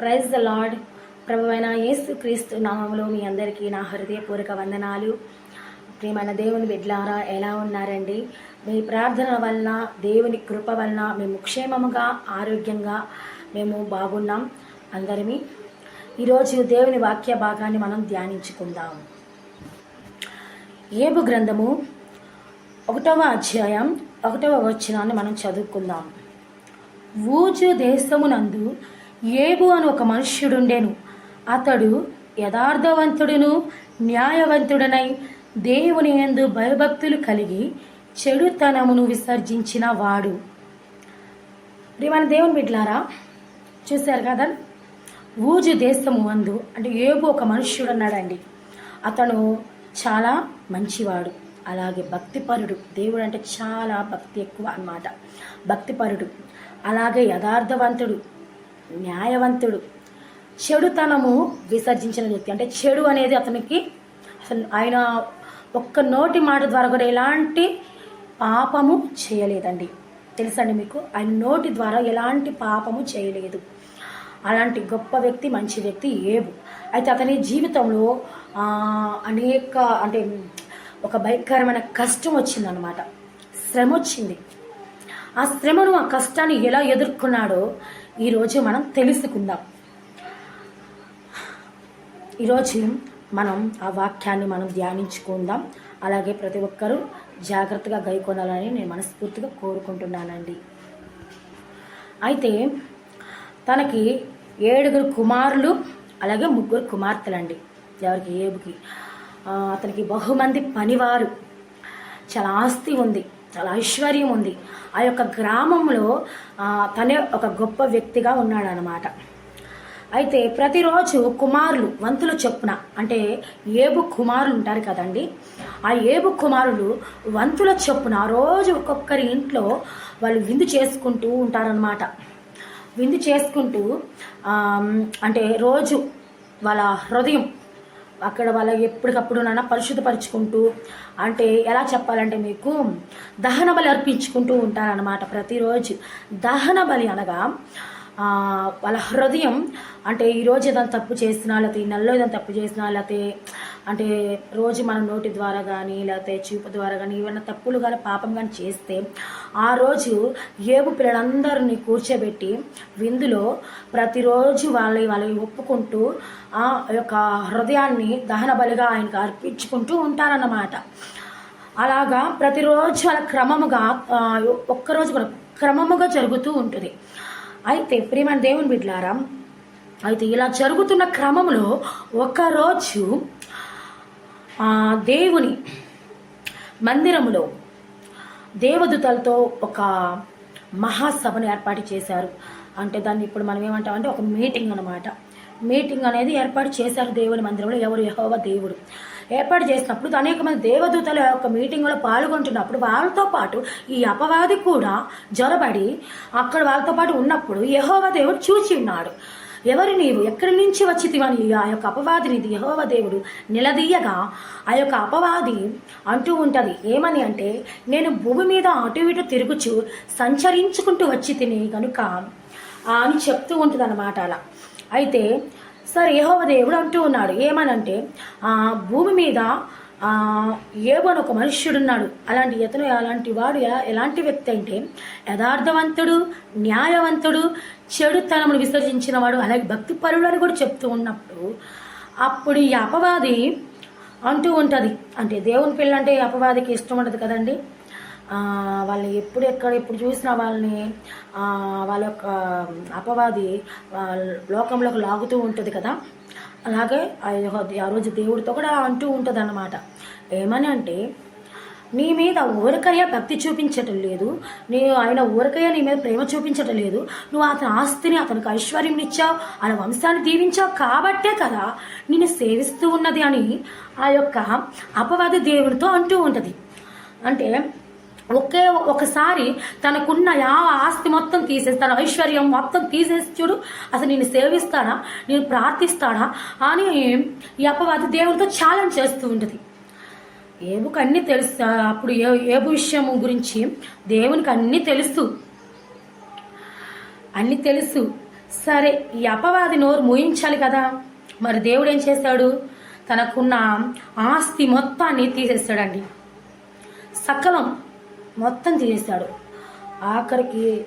Praise the lord. ప్రభువైన యేసు క్రీస్తు నామంలో మీ అందరికీ నా హృదయపూర్వక వందనాలు. ప్రియమైన దేవుని బిడ్లారా ఎలా ఉన్నారండి? మీ ప్రార్థన వలన దేవుని కృప వలన మేము క్షేమముగా ఆరోగ్యంగా మేము బాగున్నాం. అందరిమి ఈరోజు దేవుని వాక్య భాగాన్ని మనం ధ్యానించుకుందాం. ఏబు గ్రంథము ఒకటవ అధ్యాయం ఒకటవ వచనాన్ని మనం చదువుకుందాం. ఊజు దేశమునందు ఏబు అని ఒక మనుష్యుడుండెను. అతడు యథార్థవంతుడును న్యాయవంతుడనై దేవుని యందు భయభక్తులు కలిగి చెడుతనమును విసర్జించిన వాడు. మన దేవుని బిడ్లారా చూశారు కదా? ఊజు దేశము అందు అంటే ఏబు ఒక మనుష్యుడు అన్నాడండి అతను చాలా మంచివాడు అలాగే భక్తిపరుడు. దేవుడు అంటే చాలా భక్తి ఎక్కువ అన్నమాట. భక్తిపరుడు అలాగే యథార్థవంతుడు. న్యాయవంతుడు. చెడుతనము విసర్జించిన వ్యక్తి. అంటే చెడు అనేది అతనికి అసలు ఆయన ఒక్క నోటి మాట ద్వారా కూడా ఎలాంటి పాపము చేయలేదండి. తెలుసండి మీకు? ఆయన నోటి ద్వారా ఎలాంటి పాపము చేయలేదు. అలాంటి గొప్ప వ్యక్తి మంచి వ్యక్తి ఏబు. అయితే అతని జీవితంలో అనేక అంటే ఒక భయంకరమైన కష్టం వచ్చిందనమాట శ్రమ వచ్చింది. ఆ శ్రమను ఆ కష్టాన్ని ఎలా ఎదుర్కొన్నాడో ఈరోజు మనం తెలుసుకుందాం. ఈరోజు మనం ఆ వాక్యాన్ని మనం ధ్యానించుకుందాం. అలాగే ప్రతి ఒక్కరూ జాగ్రత్తగా గైకొనాలని నేను మనస్ఫూర్తిగా కోరుకుంటున్నానండి. అయితే తనకి ఏడుగురు కుమారులు అలాగే ముగ్గురు కుమార్తెలండి. ఎవరికి? ఏబుకి. అతనికి బహుమంది పనివారు. చాలా ఆస్తి ఉంది. చాలా ఐశ్వర్యం ఉంది. ఆ యొక్క గ్రామంలో తనే ఒక గొప్ప వ్యక్తిగా ఉన్నాడనమాట అయితే ప్రతిరోజు కుమారులు వంతుల చొప్పున అంటే ఏబు కుమారులు ఉంటారు కదండి. ఆ ఏబు కుమారులు వంతుల చొప్పున రోజు ఒక్కొక్కరి ఇంట్లో వాళ్ళు విందు చేసుకుంటూ ఉంటారనమాట విందు చేసుకుంటూ అంటే రోజు వాళ్ళ హృదయం అక్కడ వాళ్ళ ఎప్పటికప్పుడు నాన్న పరిశుద్ధపరుచుకుంటూ అంటే ఎలా చెప్పాలంటే మీకు దహన బలి అర్పించుకుంటూ ఉంటారనమాట ప్రతిరోజు. దహన బలి అనగా వాళ్ళ హృదయం అంటే ఈరోజు ఏదైనా తప్పు చేసినా లేకపోతే ఈ నెలలో ఏదైనా తప్పు చేసినా లేకపోతే అంటే రోజు మన నోటి ద్వారా కానీ లేకపోతే చూపు ద్వారా కానీ ఏమైనా తప్పులు కానీ పాపం కానీ చేస్తే ఆ రోజు ఏబు పిల్లలందరినీ కూర్చోబెట్టి విందులో ప్రతిరోజు వాళ్ళని వాళ్ళని ఒప్పుకుంటూ ఆ యొక్క హృదయాన్ని దహన బలిగా ఆయనకు అర్పించుకుంటూ ఉంటారన్నమాట. అలాగా ప్రతిరోజు వాళ్ళ క్రమముగా ఒక్కరోజు కూడా క్రమముగా జరుగుతూ ఉంటుంది. అయితే ప్రియమైన దేవుని బిడ్లారా అయితే ఇలా జరుగుతున్న క్రమంలో ఒకరోజు దేవుని మందిరంలో దేవదూతలతో ఒక మహాసభను ఏర్పాటు చేశారు. అంటే దాన్ని ఇప్పుడు మనం ఏమంటామంటే ఒక మీటింగ్ అనమాట మీటింగ్ అనేది ఏర్పాటు చేశారు దేవుని మందిరంలో. ఎవరు? యహోవ దేవుడు. ఏర్పాటు చేసినప్పుడు అనేక మంది దేవదూతల యొక్క మీటింగ్లో పాల్గొంటున్నప్పుడు వాళ్ళతో పాటు ఈ అపవాది కూడా జొరబడి అక్కడ వాళ్ళతో పాటు ఉన్నప్పుడు యహోవ దేవుడు చూచి ఉన్నాడు. ఎవరు నీవు? ఎక్కడి నుంచి వచ్చితివని ఆ యొక్క అపవాదిని యహోవ దేవుడు నిలదీయగా ఆ యొక్క అపవాది అంటూ ఉంటది. ఏమని అంటే నేను భూమి మీద అటు ఇటు తిరుగుచు సంచరించుకుంటూ వచ్చి తిని కనుక అని చెప్తూ ఉంటుంది అనమాట అలా. అయితే సరే యహోవ దేవుడు అంటూ ఉన్నాడు. ఏమనంటే ఆ భూమి మీద ఆ అని ఒక మనుష్యుడున్నాడు అలాంటి ఇతను అలాంటి వాడు ఎలా ఎలాంటి వ్యక్తి అంటే యథార్థవంతుడు న్యాయవంతుడు చెడుతనమును విసర్జించిన వాడు అలాగే భక్తిపరుడు అని కూడా చెప్తూ ఉన్నప్పుడు అప్పుడు ఈ అపవాది అంటూ ఉంటుంది. అంటే దేవుని పిల్ల అంటే ఈ అపవాదికి ఇష్టం ఉండదు కదండి? వాళ్ళు వాళ్ళని ఎప్పుడు ఎక్కడ ఎప్పుడు చూసినా వాళ్ళని వాళ్ళ యొక్క అపవాది లోకంలోకి లాగుతూ ఉంటుంది కదా. అలాగే ఆ ఆ రోజు దేవుడితో కూడా అంటూ ఉంటుంది అన్నమాట ఏమని అంటే నీ మీద ఊరకయ్య భక్తి చూపించటం లేదు. నీ ఆయన ఊరకయ్య నీ మీద ప్రేమ చూపించటం లేదు. నువ్వు అతని ఆస్తిని అతనికి ఐశ్వర్యం ఇచ్చావు ఆయన వంశాన్ని దీవించావు కాబట్టే కదా నిన్ను సేవిస్తూ ఉన్నది అని ఆ యొక్క అపవాది దేవుడితో అంటూ ఉంటుంది. అంటే ఒకే ఒకసారి తనకున్న యావ ఆస్తి మొత్తం తీసేసి తన ఐశ్వర్యం మొత్తం తీసేసి చూడు అసలు నేను సేవిస్తాడా నేను ప్రార్థిస్తాడా అని ఈ అపవాది దేవుడితో ఛాలెంజ్ చేస్తూ ఉంటుంది. ఏబుకు అన్నీ తెలుసు అప్పుడు ఏ ఏబు విషయం గురించి దేవునికి అన్నీ తెలుసు. అన్నీ తెలుసు. సరే ఈ అపవాది నోరు మూయించాలి కదా. మరి దేవుడు ఏం చేశాడు? తనకున్న ఆస్తి మొత్తాన్ని తీసేస్తాడండి. సకలం మొత్తం తీసేశాడు. ఆఖరికి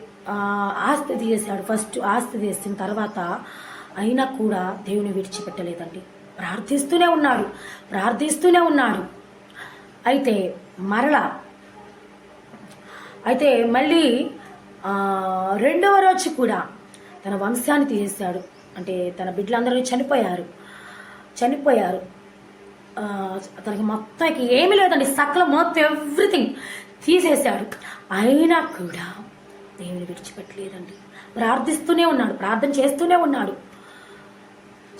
ఆస్తి తీసేశాడు. ఫస్ట్ ఆస్తి తీసిన తర్వాత అయినా కూడా దేవుని విడిచిపెట్టలేదండి. ప్రార్థిస్తూనే ఉన్నాడు. ప్రార్థిస్తూనే ఉన్నాడు. అయితే మరలా అయితే మళ్ళీ రెండవ రోజు కూడా తన వంశాన్ని తీసేశాడు. అంటే తన బిడ్డలందరూ చనిపోయారు. చనిపోయారు. తనకి మొత్తానికి ఏమీ లేదండి. సకలం మొత్తం ఎవ్రీథింగ్. తీసేశాడు అయినా కూడా దేవుని విడిచిపెట్టలేదండి. ప్రార్థిస్తూనే ఉన్నాడు ప్రార్థన చేస్తూనే ఉన్నాడు.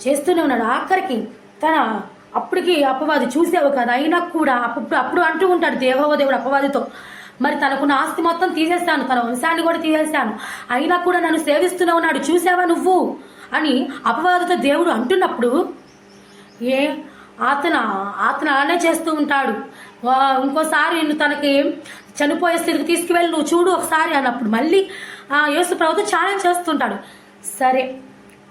చేస్తూనే ఉన్నాడు. ఆఖరికి తన అప్పటికి అపవాది చూసావు కదా. అయినా కూడా అప్పుడు అప్పుడు అంటూ ఉంటాడు దేవవ దేవుడు అపవాదితో. మరి తనకున్న ఆస్తి మొత్తం తీసేస్తాను తన వంశాన్ని కూడా తీసేస్తాను అయినా కూడా నన్ను సేవిస్తూనే ఉన్నాడు. చూసావా నువ్వు? అని అపవాదితో దేవుడు అంటున్నప్పుడు ఏ? అతను అతను అలానే చేస్తూ ఉంటాడు. ఇంకోసారి నిన్ను తనకి చనిపోయే స్థితికి తీసుకువెళ్ళి నువ్వు చూడు ఒకసారి అన్నప్పుడు మళ్ళీ ఆ యేసు ప్రభుత్వం ఛాలెంజ్ చేస్తుంటాడు. సరే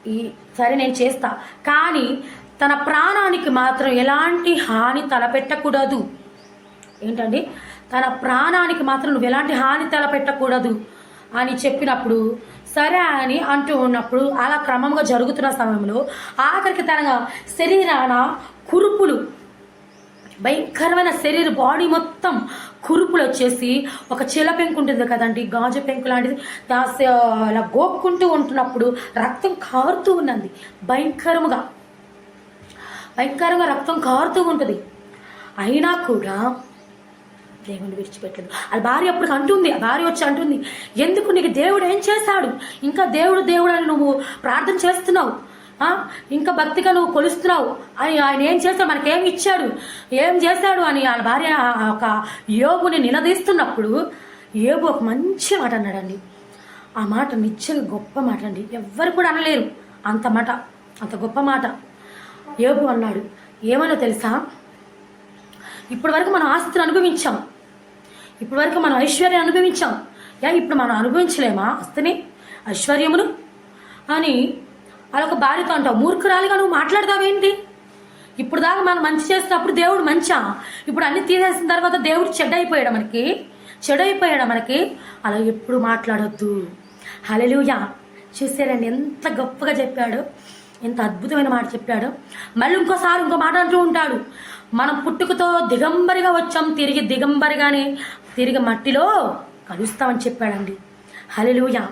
ఈ సరే నేను చేస్తా. కానీ తన ప్రాణానికి మాత్రం ఎలాంటి హాని తలపెట్టకూడదు. ఏంటండి? తన ప్రాణానికి మాత్రం నువ్వు ఎలాంటి హాని తలపెట్టకూడదు అని చెప్పినప్పుడు సరే అని అంటూ ఉన్నప్పుడు అలా క్రమంగా జరుగుతున్న సమయంలో ఆఖరికి తన శరీరాన కురుపులు భయంకరమైన శరీర బాడీ మొత్తం కురుపులు వచ్చేసి ఒక చిల పెంకు ఉంటుంది కదండి గాజు పెంకు లాంటిది. దాస అలా గోక్కుంటూ ఉంటున్నప్పుడు రక్తం కారుతూ ఉన్నది భయంకరముగా. భయంకరంగా రక్తం కారుతూ ఉంటుంది. అయినా కూడా దేవుని విడిచిపెట్టలేదు. అది భార్య అప్పుడు అంటుంది ఆ భార్య వచ్చి అంటుంది ఎందుకు నీకు దేవుడు ఏం చేశాడు? ఇంకా దేవుడు దేవుడు అని నువ్వు ప్రార్థన చేస్తున్నావు? ఇంకా భక్తిగా నువ్వు కొలుస్తున్నావు. అని ఆయన ఏం చేస్తాడు మనకేం ఇచ్చాడు? ఏం చేశాడు అని వాళ్ళ భార్య ఆ ఒక యోగుని నిలదీస్తున్నప్పుడు యోగు ఒక మంచి మాట అన్నాడండి. ఆ మాట నిజంగా గొప్ప మాట అండి. ఎవ్వరు కూడా అనలేరు అంత మాట అంత గొప్ప మాట. యోగు అన్నాడు ఏమన్నా తెలుసా? ఇప్పటి వరకు మనం ఆస్తిని అనుభవించాం. ఇప్పటి వరకు మనం ఐశ్వర్యం అనుభవించాం. యా ఇప్పుడు మనం అనుభవించలేమా ఆస్తిని ఐశ్వర్యమును? అని అదొక బాలిక అంటావు మూర్ఖురాలిగా నువ్వు మాట్లాడతావేంటి? ఇప్పుడు దాకా మనం మంచి చేసినప్పుడు దేవుడు మంచా? ఇప్పుడు అన్ని తీసేసిన తర్వాత దేవుడు చెడ్డైపోయాడు అయిపోయాడు మనకి? చెడైపోయాడు మనకి? అలా ఎప్పుడు మాట్లాడొద్దు. హలెలుయా చూసారండి ఎంత గొప్పగా చెప్పాడు. ఎంత అద్భుతమైన మాట చెప్పాడు. మళ్ళీ ఇంకోసారి ఇంకో మాట అంటూ ఉంటాడు. మనం పుట్టుకతో దిగంబరిగా వచ్చాం తిరిగి దిగంబరిగానే తిరిగి మట్టిలో కలుస్తామని చెప్పాడండి. హలెలుయా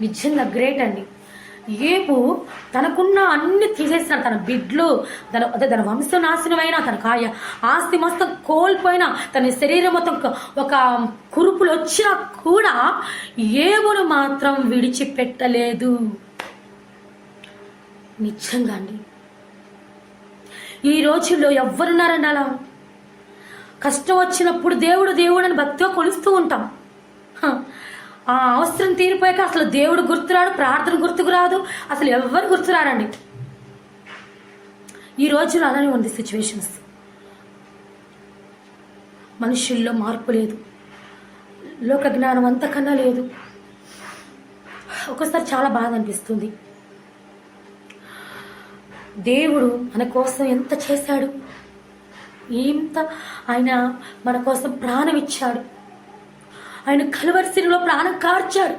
నిజంగా గ్రేట్ అండి. ఏపు తనకున్న అన్ని తీసేసిన తన బిడ్లు తన అదే తన వంశనాశనమైన తన కాయ ఆస్తి మొత్తం కోల్పోయినా తన శరీరం మొత్తం ఒక- కురుపులు వచ్చినా కూడా ఏమును మాత్రం విడిచిపెట్టలేదు. నిజంగా అండి. ఈ రోజుల్లో ఎవరున్నారండి అలా? కష్టం వచ్చినప్పుడు దేవుడు దేవుడు అని భక్తిగా కొలుస్తూ ఉంటాం. హ. ఆ అవసరం తీరిపోయాక అసలు దేవుడు గుర్తురాడు ప్రార్థన గుర్తుకు రాదు. అసలు ఎవ్వరు గుర్తురారండి. ఈ రోజులు అలానే ఉంది సిచ్యువేషన్స్ మనుషుల్లో మార్పు లేదు. లోక జ్ఞానం అంతకన్నా లేదు. ఒకసారి చాలా బాధ అనిపిస్తుంది. దేవుడు మన కోసం ఎంత చేశాడు? ఎంత ఆయన మన కోసం ప్రాణం ఇచ్చాడు. ఆయన కలువరిశిలో ప్రాణం కార్చాడు.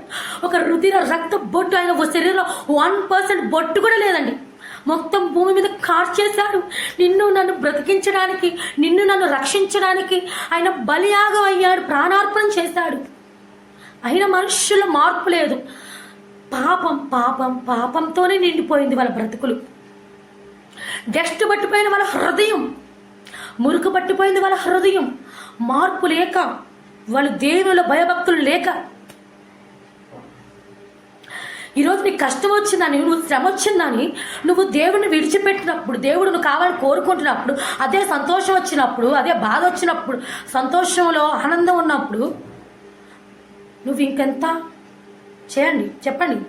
ఒక రుధిర రక్త బొట్టు ఆయన ఒక శరీరంలో వన్ పర్సెంట్ బొట్టు కూడా లేదండి. మొత్తం భూమి మీద కార్చేశాడు. నిన్ను నన్ను బ్రతికించడానికి నిన్ను నన్ను రక్షించడానికి ఆయన బలియాగం అయ్యాడు ప్రాణార్పణ చేశాడు. అయిన మనుషుల మార్పు లేదు. పాపం పాపం పాపంతోనే నిండిపోయింది వాళ్ళ బ్రతుకులు. డస్ట్ పట్టిపోయిన వాళ్ళ హృదయం మురుకు పట్టిపోయింది వాళ్ళ హృదయం. మార్పు లేక వాళ్ళు దేవుల భయభక్తులు లేక. ఈరోజు నీకు కష్టం వచ్చిందని నువ్వు శ్రమ వచ్చిందని నువ్వు దేవుడిని విడిచిపెట్టినప్పుడు దేవుడు నువ్వు కావాలని కోరుకుంటున్నప్పుడు అదే సంతోషం వచ్చినప్పుడు అదే బాధ వచ్చినప్పుడు సంతోషంలో ఆనందం ఉన్నప్పుడు నువ్వు ఇంకెంత? చేయండి చెప్పండి.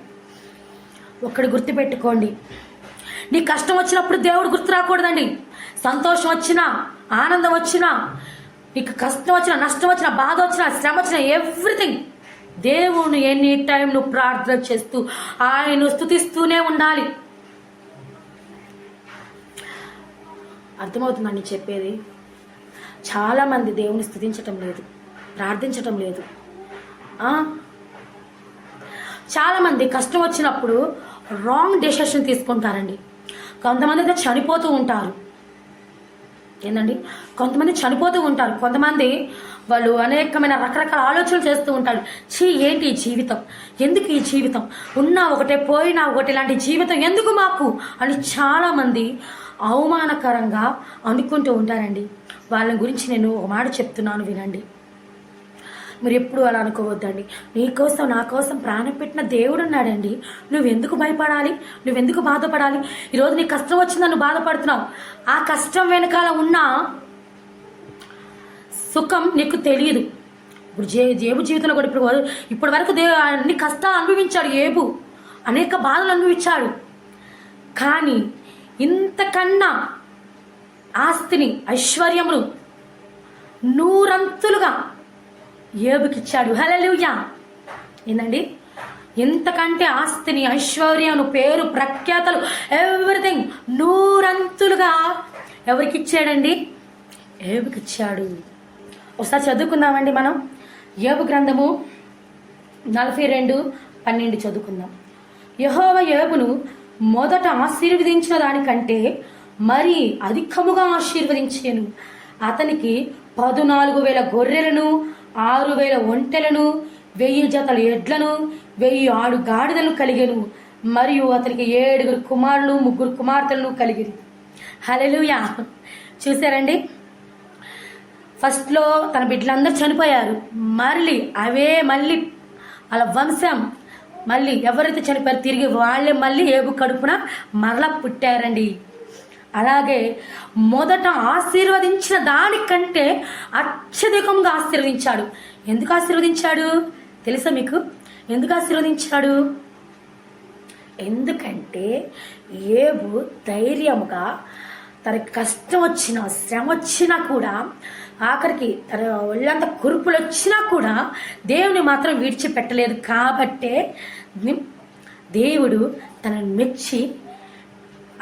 ఒక్కడి గుర్తుపెట్టుకోండి. నీ కష్టం వచ్చినప్పుడు దేవుడు గుర్తు రాకూడదండి. సంతోషం వచ్చినా ఆనందం వచ్చినా నీకు కష్టం వచ్చిన నష్టం వచ్చిన బాధ వచ్చిన శ్రమ వచ్చిన ఎవ్రీథింగ్ దేవుని ఎనీ టైం నువ్వు ప్రార్థన చేస్తూ ఆయన స్థుతిస్తూనే ఉండాలి. అర్థమవుతుందండి చెప్పేది? చాలామంది దేవుని స్థుతించటం లేదు ప్రార్థించటం లేదు. చాలామంది కష్టం వచ్చినప్పుడు రాంగ్ డెసిషన్ తీసుకుంటారండి. కొంతమంది అయితే చనిపోతూ ఉంటారు. ఏందండి? కొంతమంది చనిపోతూ ఉంటారు. కొంతమంది వాళ్ళు అనేకమైన రకరకాల ఆలోచనలు చేస్తూ ఉంటారు. చీ ఏంటి ఈ జీవితం? ఎందుకు ఈ జీవితం? ఉన్నా ఒకటే పోయినా ఒకటి ఇలాంటి జీవితం ఎందుకు మాకు? అని చాలామంది అవమానకరంగా అనుకుంటూ ఉంటారండి. వాళ్ళ గురించి నేను ఒక మాట చెప్తున్నాను వినండి. మీరు ఎప్పుడు అలా అనుకోవద్దండి? నీకోసం నా కోసం ప్రాణం పెట్టిన దేవుడు ఉన్నాడండి. నువ్వెందుకు భయపడాలి? నువ్వెందుకు బాధపడాలి? ఈరోజు నీ కష్టం వచ్చిందని నువ్వు బాధపడుతున్నావు. ఆ కష్టం వెనకాల ఉన్న సుఖం నీకు తెలియదు. ఇప్పుడు జే జేబు జీవితంలో కూడా ఇప్పుడు ఇప్పటి వరకు దే అన్ని కష్టాలు అనుభవించాడు ఏబు. అనేక బాధలు అనుభవించాడు. కానీ ఇంతకన్నా ఆస్తిని ఐశ్వర్యమును నూరంతులుగా ఏబుకిచ్చాడు హలలుయా ఏందండి? ఎంతకంటే ఆస్తిని ఐశ్వర్యాను పేరు ప్రఖ్యాతలు ఎవ్రీథింగ్ నూరంతులుగా ఎవరికి ఇచ్చాడండి ఏబుకిచ్చాడు ఒకసారి చదువుకుందామండి మనం. ఏబు గ్రంథము నలభై రెండు పన్నెండు చదువుకుందాం. యహోవ ఏబును మొదట ఆశీర్వదించిన దానికంటే మరి అధికముగా ఆశీర్వదించాను. అతనికి పదునాలుగు వేల గొర్రెలను ఆరు వేల ఒంటెలను వెయ్యి జతల ఎడ్లను వెయ్యి ఆడు గాడిదలు కలిగెను. మరియు అతనికి ఏడుగురు కుమారులు ముగ్గురు కుమార్తెలను కలిగిరి. హలెలుయా చూసారండి ఫస్ట్లో తన బిడ్డలందరూ చనిపోయారు. మళ్ళీ అవే మళ్ళీ వాళ్ళ వంశం మళ్ళీ ఎవరైతే చనిపోయారు తిరిగి వాళ్ళే మళ్ళీ ఏబు కడుపున మరలా పుట్టారండి. అలాగే మొదట ఆశీర్వదించిన దానికంటే అత్యధికంగా ఆశీర్వదించాడు. ఎందుకు ఆశీర్వదించాడు? తెలుసా మీకు? ఎందుకు ఆశీర్వదించాడు? ఎందుకంటే ఏబు ధైర్యముగా తనకి కష్టం వచ్చినా శ్రమ వచ్చినా కూడా ఆఖరికి తన ఒళ్ళంత కురుపులు వచ్చినా కూడా దేవుని మాత్రం విడిచిపెట్టలేదు. కాబట్టే దేవుడు తనను మెచ్చి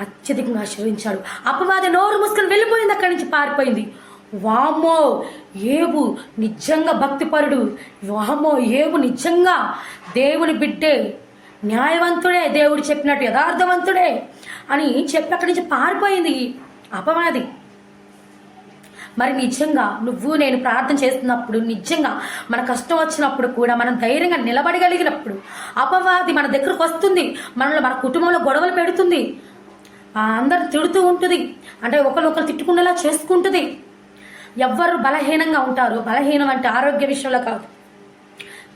అత్యధికంగా ఆశీర్వించాడు అపవాది నోరు మూసుకొని వెళ్ళిపోయింది అక్కడి నుంచి పారిపోయింది. వామో ఏబు నిజంగా భక్తిపరుడు. వామో ఏబు నిజంగా దేవుని బిడ్డే. న్యాయవంతుడే దేవుడు చెప్పినట్టు యథార్థవంతుడే అని చెప్పి అక్కడి నుంచి పారిపోయింది అపవాది. మరి నిజంగా నువ్వు నేను ప్రార్థన చేస్తున్నప్పుడు నిజంగా మన కష్టం వచ్చినప్పుడు కూడా మనం ధైర్యంగా నిలబడగలిగినప్పుడు అపవాది మన దగ్గరకు వస్తుంది మనలో మన కుటుంబంలో గొడవలు పెడుతుంది. అందరు తిడుతూ ఉంటుంది. అంటే ఒకరు ఒకరు తిట్టుకునేలా చేసుకుంటుంది. ఎవ్వరు బలహీనంగా ఉంటారు. బలహీనం అంటే ఆరోగ్య విషయంలో కాదు.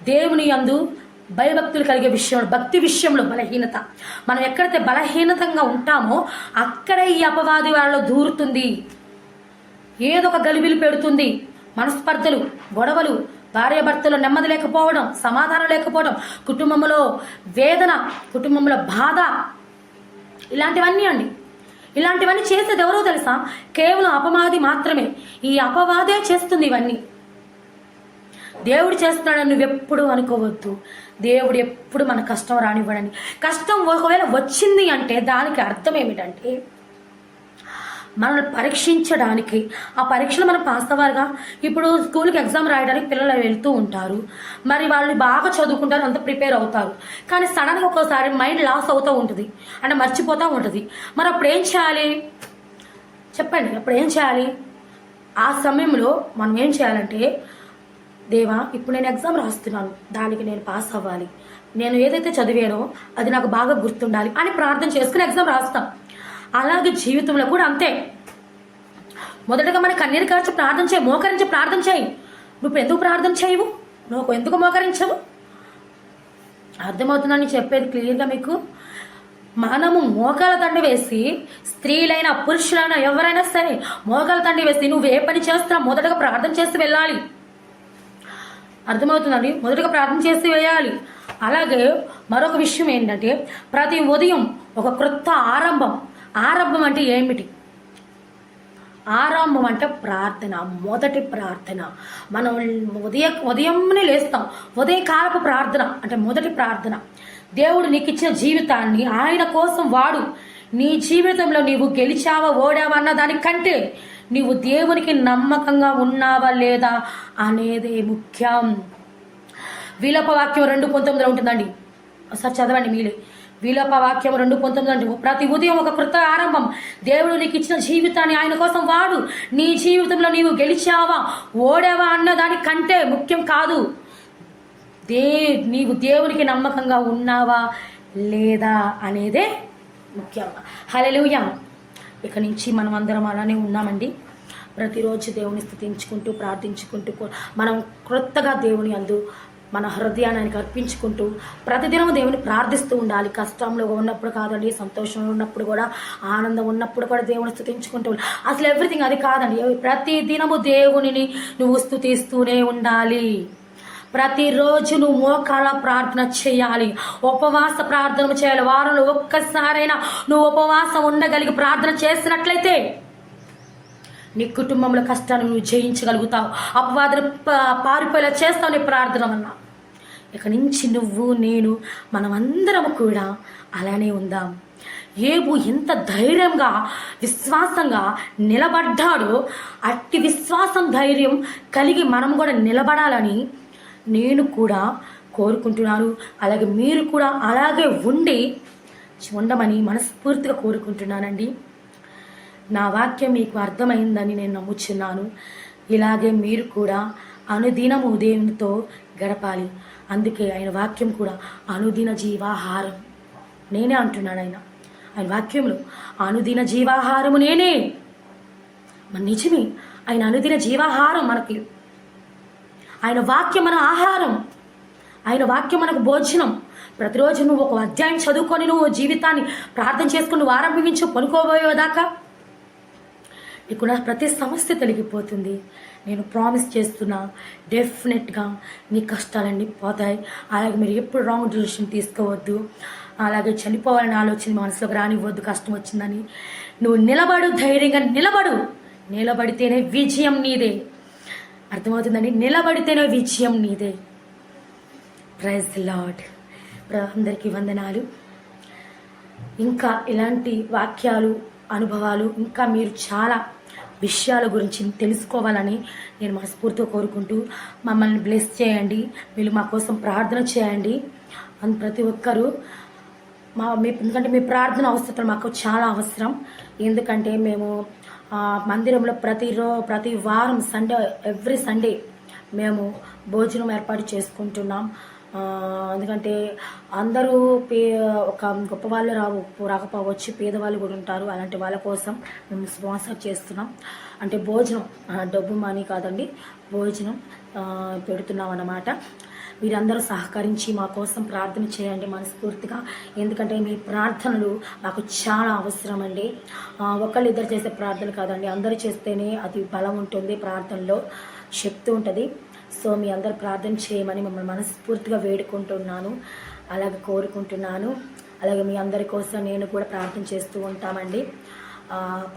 దేవుని యందు భయభక్తులు కలిగే విషయంలో భక్తి విషయంలో బలహీనత. మనం ఎక్కడైతే బలహీనతంగా ఉంటామో అక్కడే ఈ అపవాది వాళ్ళలో దూరుతుంది. ఏదో ఒక గలిబిలు పెడుతుంది. మనస్పర్ధలు గొడవలు భార్యాభర్తలు నెమ్మది లేకపోవడం సమాధానం లేకపోవడం కుటుంబంలో వేదన కుటుంబంలో బాధ ఇలాంటివన్నీ అండి. ఇలాంటివన్నీ చేసేది ఎవరో తెలుసా? కేవలం అపవాది మాత్రమే. ఈ అపవాదే చేస్తుంది ఇవన్నీ. దేవుడు చేస్తున్నాడని నువ్వెప్పుడు అనుకోవద్దు. దేవుడు ఎప్పుడు మన కష్టం రానివ్వడని కష్టం ఒకవేళ వచ్చింది అంటే దానికి అర్థం ఏమిటంటే మనల్ని పరీక్షించడానికి. ఆ పరీక్షలు మనం పాస్ అవ్వాలిగా. ఇప్పుడు స్కూల్కి ఎగ్జామ్ రాయడానికి పిల్లలు వెళ్తూ ఉంటారు. మరి వాళ్ళు బాగా చదువుకుంటారు అంత ప్రిపేర్ అవుతారు. కానీ సడన్గా ఒక్కోసారి మైండ్ లాస్ అవుతూ ఉంటుంది. అంటే మర్చిపోతూ ఉంటుంది. మరి అప్పుడు ఏం చేయాలి? చెప్పండి అప్పుడు ఏం చేయాలి? ఆ సమయంలో మనం ఏం చేయాలంటే దేవా ఇప్పుడు నేను ఎగ్జామ్ రాస్తున్నాను. దానికి నేను పాస్ అవ్వాలి. నేను ఏదైతే చదివానో అది నాకు బాగా గుర్తుండాలి అని ప్రార్థన చేసుకుని ఎగ్జామ్ రాస్తాం. అలాగే జీవితంలో కూడా అంతే. మొదటగా మన కన్నీరు కాచి ప్రార్థన చేయి మోకరించి ప్రార్థన చేయి. నువ్వు ఎందుకు ప్రార్థన చేయవు? నువ్వు ఎందుకు మోకరించవు? అర్థమవుతుందని చెప్పేది క్లియర్గా మీకు. మనము మోకాల దండ వేసి స్త్రీలైనా పురుషులైనా ఎవరైనా సరే మోకాల దండ వేసి నువ్వు ఏ పని చేస్తున్నా మొదటగా ప్రార్థన చేసి వెళ్ళాలి. అర్థమవుతుందండి మొదటగా ప్రార్థన చేసి వేయాలి అలాగే మరొక విషయం ఏంటంటే ప్రతి ఉదయం ఒక క్రొత్త ఆరంభం ఆరంభం అంటే ఏమిటి? ఆరంభం అంటే ప్రార్థన మొదటి ప్రార్థన. మనం ఉదయ ఉదయంనే లేస్తాం. ఉదయకాలపు ప్రార్థన అంటే మొదటి ప్రార్థన. దేవుడు నీకు ఇచ్చిన జీవితాన్ని ఆయన కోసం వాడు. నీ జీవితంలో నీవు గెలిచావా ఓడావా అన్న దానికంటే నీవు దేవునికి నమ్మకంగా ఉన్నావా లేదా అనేది ముఖ్యం. విలపవాక్యం రెండు పంతొమ్మిదిలో ఉంటుందండి. ఒకసారి చదవండి మీలే. వాక్యం రెండు పంతొమ్మిది అంటే ప్రతి ఉదయం ఒక కృత ఆరంభం. దేవుడు నీకు ఇచ్చిన జీవితాన్ని ఆయన కోసం వాడు. నీ జీవితంలో నీవు గెలిచావా? ఓడావా అన్న దానికంటే ముఖ్యం కాదు. దే నీవు దేవునికి నమ్మకంగా ఉన్నావా లేదా అనేదే ముఖ్యం. హలలుయ ఇక నుంచి మనం అందరం అలానే ఉన్నామండి. ప్రతిరోజు దేవుని స్థుతించుకుంటూ ప్రార్థించుకుంటూ మనం క్రొత్తగా దేవుని అందు మన హృదయాన్ని అర్పించుకుంటూ ప్రతిదినం దేవుని ప్రార్థిస్తూ ఉండాలి. కష్టంలో ఉన్నప్పుడు కాదండి సంతోషంలో ఉన్నప్పుడు కూడా ఆనందం ఉన్నప్పుడు కూడా దేవుని స్థుతించుకుంటూ అసలు ఎవ్రీథింగ్ అది కాదండి. ప్రతి దినము దేవునిని నువ్వు స్థుతిస్తూనే ఉండాలి. ప్రతిరోజు నువ్వు మోకాల ప్రార్థన చేయాలి. ఉపవాస ప్రార్థన చేయాలి. వారంలో ఒక్కసారైనా నువ్వు ఉపవాసం ఉండగలిగి ప్రార్థన చేసినట్లయితే నీ కుటుంబంలో కష్టాన్ని నువ్వు జయించగలుగుతావు. అపవాదన పారిపోయేలా చేస్తావు నీ ప్రార్థన వల్ల. ఇక నుంచి నువ్వు నేను మనమందరం కూడా అలానే ఉందాం. ఏబు ఎంత ధైర్యంగా విశ్వాసంగా నిలబడ్డాడో అట్టి విశ్వాసం ధైర్యం కలిగి మనం కూడా నిలబడాలని నేను కూడా కోరుకుంటున్నాను. అలాగే మీరు కూడా అలాగే ఉండి ఉండమని మనస్ఫూర్తిగా కోరుకుంటున్నానండి. నా వాక్యం మీకు అర్థమైందని నేను నమ్ముచున్నాను. ఇలాగే మీరు కూడా అనుదినము ఉదయంతో గడపాలి. అందుకే ఆయన వాక్యం కూడా అనుదిన జీవాహారం. నేనే అంటున్నాడు ఆయన. ఆయన వాక్యంలో అనుదిన జీవాహారము నేనే. మన నిజమే ఆయన అనుదిన జీవాహారం మనకి. ఆయన వాక్యం మన ఆహారం. ఆయన వాక్యం మనకు భోజనం. ప్రతిరోజు నువ్వు ఒక అధ్యాయం చదువుకొని నువ్వు జీవితాన్ని ప్రార్థన చేసుకుని నువ్వు ఆరంభించు పనుకోబోయేదాకా ఇక్కడ ప్రతి సమస్య తొలగిపోతుంది. నేను ప్రామిస్ చేస్తున్నా డెఫినెట్గా నీ కష్టాలన్నీ పోతాయి. అలాగే మీరు ఎప్పుడు రాంగ్ డిసిషన్ తీసుకోవద్దు. అలాగే చనిపోవాలని ఆలోచన మనసులోకి రానివ్వద్దు కష్టం వచ్చిందని. నువ్వు నిలబడు ధైర్యంగా నిలబడు. నిలబడితేనే విజయం నీదే. అర్థమవుతుందండి? నిలబడితేనే విజయం నీదే. ప్రైజ్ లాడ్ అందరికీ వందనాలు. ఇంకా ఇలాంటి వాక్యాలు అనుభవాలు ఇంకా మీరు చాలా విషయాల గురించి తెలుసుకోవాలని నేను మనస్ఫూర్తిగా కోరుకుంటూ మమ్మల్ని బ్లెస్ చేయండి. మీరు మా కోసం ప్రార్థన చేయండి. అని ప్రతి ఒక్కరూ మా మీ ఎందుకంటే మీ ప్రార్థన అవసరం మాకు చాలా అవసరం. ఎందుకంటే మేము మందిరంలో ప్రతి రో ప్రతి వారం సండే ఎవ్రీ సండే మేము భోజనం ఏర్పాటు చేసుకుంటున్నాం. ఎందుకంటే అందరూ పే ఒక గొప్ప వాళ్ళు రావు రాకపోవచ్చు పేదవాళ్ళు కూడా ఉంటారు. అలాంటి వాళ్ళ కోసం మేము స్పాన్సర్ చేస్తున్నాం. అంటే భోజనం డబ్బు మనీ కాదండి భోజనం పెడుతున్నాం అన్నమాట. మీరందరూ సహకరించి మా కోసం ప్రార్థన చేయండి మనస్ఫూర్తిగా. ఎందుకంటే మీ ప్రార్థనలు మాకు చాలా అవసరం అండి ఒకళ్ళిద్దరు ఒకళ్ళు ఇద్దరు చేసే ప్రార్థన కాదండి అందరూ చేస్తేనే అది బలం ఉంటుంది ప్రార్థనలో శక్తి ఉంటుంది. సో మీ అందరు ప్రార్థన చేయమని మిమ్మల్ని మనస్ఫూర్తిగా వేడుకుంటున్నాను. అలాగే కోరుకుంటున్నాను. అలాగే మీ అందరి కోసం నేను కూడా ప్రార్థన చేస్తూ ఉంటామండి.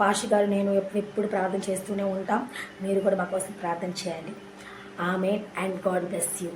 పాషి గారు నేను ఎప్పుడు ప్రార్థన చేస్తూనే ఉంటాం. మీరు కూడా మా కోసం ప్రార్థన చేయండి. ఆమె అండ్ గాడ్ బ్లెస్ యూ.